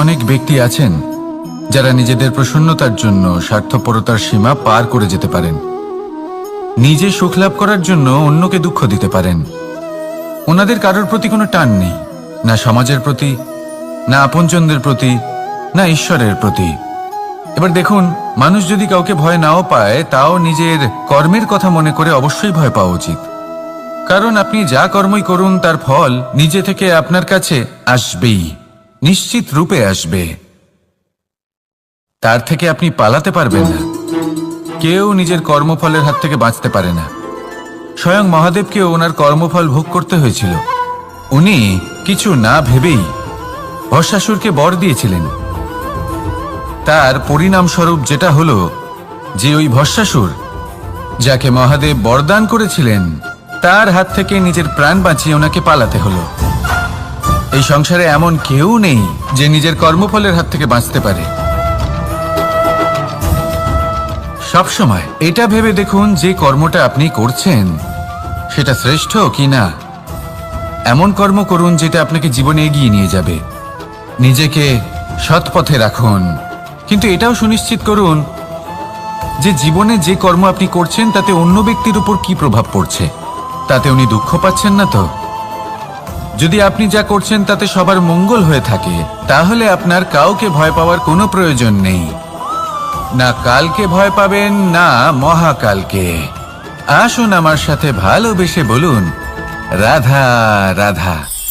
অনেক ব্যক্তি আছেন যারা নিজেদের প্রসন্নতার জন্য স্বার্থপরতার সীমা পার করে যেতে পারেন। নিজে সুখ লাভ করার জন্য অন্যকে দুঃখ দিতে পারেন। ওনাদের কারোর প্রতি কোনো টান নেই, না সমাজের প্রতি, না আপনজনদের প্রতি, না ঈশ্বরের প্রতি। এবার দেখুন, মানুষ যদি কাউকে ভয় নাও পায়, তাও নিজের কর্মের কথা মনে করে অবশ্যই ভয় পাওয়া উচিত। কারণ আপনি যা কর্মই করুন, তার ফল নিজে থেকে আপনার কাছে আসবেই। নিশ্চিত রূপে আসবে। তার থেকে আপনি পালাতে পারবেন না। কেউ নিজের কর্মফলের হাত থেকে বাঁচতে পারে না। স্বয়ং মহাদেবকেও ওনার কর্মফল ভোগ করতে হয়েছিল। উনি কিছু না ভেবেই ভস্মাসুরকে বর দিয়েছিলেন। তার পরিণামস্বরূপ যেটা হলো যে ওই ভস্মাসুর যাকে মহাদেব বরদান করেছিলেন, তার হাত থেকে নিজের প্রাণ বাঁচিয়ে ওনাকে পালাতে হলো। এই সংসারে এমন কেউ নেই যে নিজের কর্মফলের হাত থেকে বাঁচতে পারে। সবসময় এটা ভেবে দেখুন যে কর্মটা আপনি করছেন, সেটা শ্রেষ্ঠ কি না? এমন কর্ম করুন যেটা আপনাকে জীবনে এগিয়ে নিয়ে যাবে। নিজেকে সৎ পথে রাখুন। কিন্তু এটাও সুনিশ্চিত করুন যে জীবনে যে কর্ম আপনি করছেন তাতে অন্য ব্যক্তির উপর কি প্রভাব পড়ছে? তাতে উনি দুঃখ পাচ্ছেন না তো? যদি আপনি যা করছেন তাতে সবার মঙ্গল হয়ে থাকে, তাহলে আপনার কাউকে ভয় পাওয়ার কোনো প্রয়োজন নেই। না কালকে ভয় পাবেন, না মহাকালকে। আসুন আমার সাথে ভালোবেসে বলুন, রাধা রাধা।